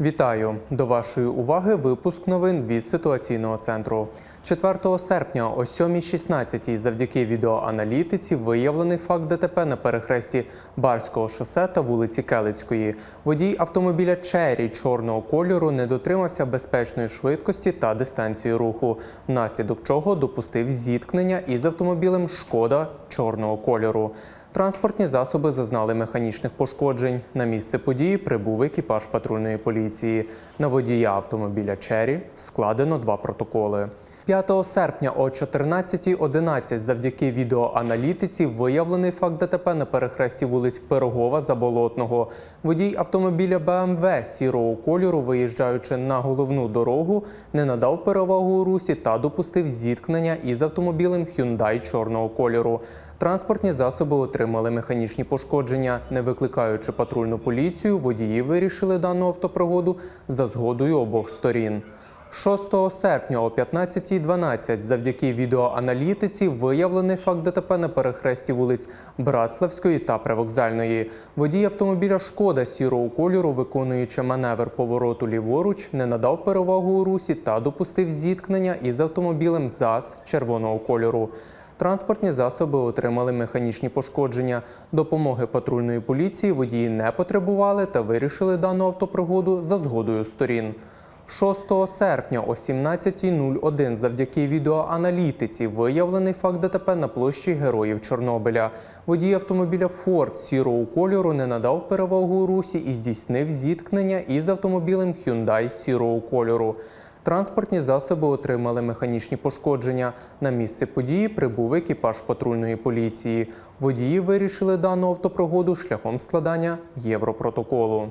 Вітаю до вашої уваги. Випуск новин від ситуаційного центру. 4 серпня о 7.16 завдяки відеоаналітиці виявлений факт ДТП на перехресті Барського шосе та вулиці Келицької. Водій автомобіля Чері чорного кольору не дотримався безпечної швидкості та дистанції руху, внаслідок чого допустив зіткнення із автомобілем Шкода чорного кольору. Транспортні засоби зазнали механічних пошкоджень. На місце події прибув екіпаж патрульної поліції. На водія автомобіля Чері складено два протоколи. 5 серпня о 14.11 завдяки відеоаналітиці виявлений факт ДТП на перехресті вулиць Пирогова Заболотного. Водій автомобіля БМВ сірого кольору, виїжджаючи на головну дорогу, не надав перевагу у русі та допустив зіткнення із автомобілем Hyundai чорного кольору. Транспортні засоби отримали механічні пошкодження. Не викликаючи патрульну поліцію, водії вирішили дану автопригоду за згодою обох сторін. 6 серпня о 15.12 завдяки відеоаналітиці виявлений факт ДТП на перехресті вулиць Братславської та Привокзальної. Водій автомобіля Шкода сірого кольору, виконуючи маневр повороту ліворуч, не надав перевагу у русі та допустив зіткнення із автомобілем ЗАЗ червоного кольору. Транспортні засоби отримали механічні пошкодження. Допомоги патрульної поліції водії не потребували та вирішили дану автопригоду за згодою сторін. 6 серпня о 17.01 завдяки відеоаналітиці виявлений факт ДТП на площі Героїв Чорнобиля. Водій автомобіля Форд сірого кольору не надав перевагу русі і здійснив зіткнення із автомобілем Hyundai сірого кольору. Транспортні засоби отримали механічні пошкодження. На місце події прибув екіпаж патрульної поліції. Водії вирішили дану автопригоду шляхом складання європротоколу.